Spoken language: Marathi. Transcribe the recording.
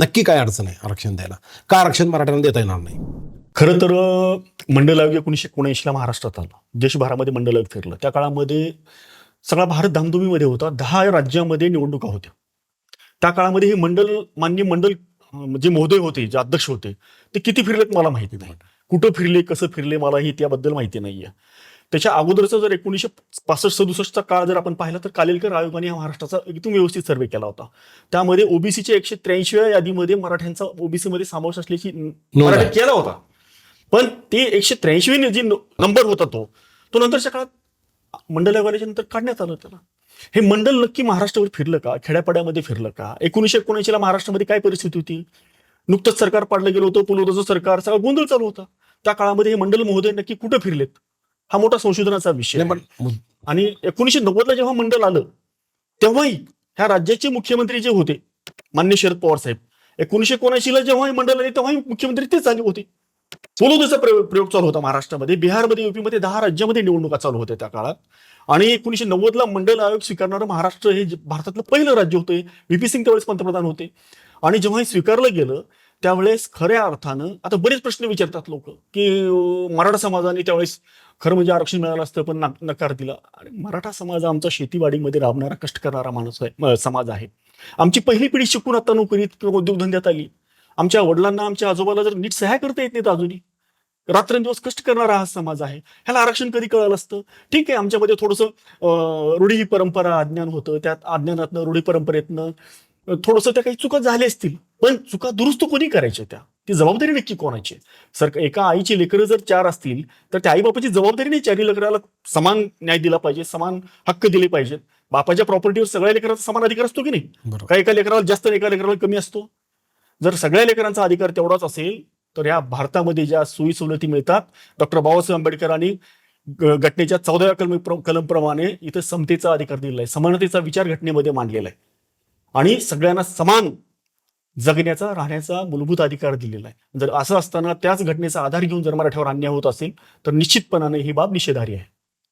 नक्की काय अडचण आहे आरक्षण द्यायला? का आरक्षण मराठ्यांना देता येणार नाही? खरं तर मंडल आयोग एकोणीसशे एकोणऐंशीला महाराष्ट्रात आलं. देशभरामध्ये मंडल आयोग फिरलं. त्या काळामध्ये सगळा भारत धामधुमीमध्ये होता. दहा राज्यामध्ये निवडणुका होत्या. त्या काळामध्ये हे मंडल मान्य मंडल जे महोदय होते जे अध्यक्ष होते ते किती फिरलेत मला माहिती नाही. कुठं फिरले कसं फिरले मला हे त्याबद्दल माहिती नाहीये. त्याच्या अगोदरचा जर एकोणीसशे पासष्ट सदुसष्टचा काळ जर आपण पाहिला तर कालेलकर आयोगाने हा महाराष्ट्राचा एकदम व्यवस्थित सर्वे केला होता. त्यामध्ये ओबीसीच्या एकशे त्र्याऐंशीव्या यादीमध्ये मराठ्यांचा ओबीसी मध्ये समावेश असल्याची मराठी. केला होता. पण ते एकशे त्र्याऐंशी जी नंबर होता तो तो नंतरच्या काळात मंडल आयोगाच्या नंतर काढण्यात आलं त्याला. हे मंडल नक्की महाराष्ट्रावर फिरलं का? खेड्यापाड्यामध्ये फिरलं का? एकोणीसशे एकोणऐंशीला महाराष्ट्रामध्ये काय परिस्थिती होती? नुकतंच सरकार पाडलं गेलं होतं पुलोदाचं सरकार सगळा गोंधळ चालू होता. त्या काळामध्ये हे मंडल महोदय नक्की कुठं फिरलेत? हा मोठा संशोधनाचा विषय आहे. आणि एकोणीसशे नव्वदला जेव्हा मंडळ आलं तेव्हाही ह्या राज्याचे मुख्यमंत्री जे होते मान्य शरद पवार साहेब एकोणीसशे एकोणऐंशीला जेव्हा हे मंडळ आले तेव्हाही मुख्यमंत्री तेच आले होते. सोलोदेचा प्रयोग प्रयोग चालू होता महाराष्ट्रामध्ये. बिहारमध्ये युपीमध्ये दहा राज्यामध्ये निवडणुका चालू होत्या त्या काळात. आणि एकोणीसशे नव्वदला मंडल आयोग स्वीकारणारं महाराष्ट्र हे जे भारतातलं पहिलं राज्य होते व्ही सिंग त्यावेळेस पंतप्रधान होते. आणि जेव्हा हे स्वीकारलं गेलं त्यावेळेस खऱ्या अर्थानं आता बरेच प्रश्न विचारतात लोक की मराठा समाजाने त्यावेळेस खरं म्हणजे आरक्षण मिळालं असतं पण नकार दिला. आणि मराठा समाज आमचा शेतीवाडीमध्ये राबणारा कष्ट करणारा माणूस आहे समाज आहे. आमची पहिली पिढी शिकून आता नोकरीत किंवा उद्योगधंद्यात आली. आमच्या वडिलांना आमच्या आजोबाला जर नीट सहाय्य करता येत नाहीत अजूनही रात्रंदिवस कष्ट करणारा हा समाज आहे. ह्याला आरक्षण कधी कळालं असतं? ठीक आहे आमच्यामध्ये थोडंसं रूढी परंपरा अज्ञान होतं. त्यात अज्ञानातनं रूढी परंपरेतनं थोडंसं त्या काही चुका झाल्या असतील. पण चुका दुरुस्त कोणी करायच्या त्या? ती जबाबदारी नक्की कोणाची आहे? सर एका आईची लेकरं जर चार असतील तर त्या आई बापाची जबाबदारी नाही चारही लेकराला समान न्याय दिला पाहिजे समान हक्क दिले पाहिजेत. बापाच्या प्रॉपर्टीवर सगळ्या लेकरांचा समान अधिकार असतो की नाही? का एका लेकराला जास्त एका लेकराला कमी असतो. जर सगळ्या लेकरांचा अधिकार तेवढाच असेल तर या भारतामध्ये ज्या सोयी सवलती मिळतात डॉक्टर बाबासाहेब आंबेडकरांनी घटनेच्या चौदाव्या कलम कलमप्रमाणे इथं समतेचा अधिकार दिलेला आहे समानतेचा विचार घटनेमध्ये मांडलेला आहे. आणि सगळ्यांना समान जगण्याचा राहण्याचा मूलभूत अधिकार दिलेला आहे. जर असं असताना त्याच घटनेचा आधार घेऊन जर मराठ्यावर अन्याय होत असेल तर निश्चितपणाने ही बाब निषेधारी आहे.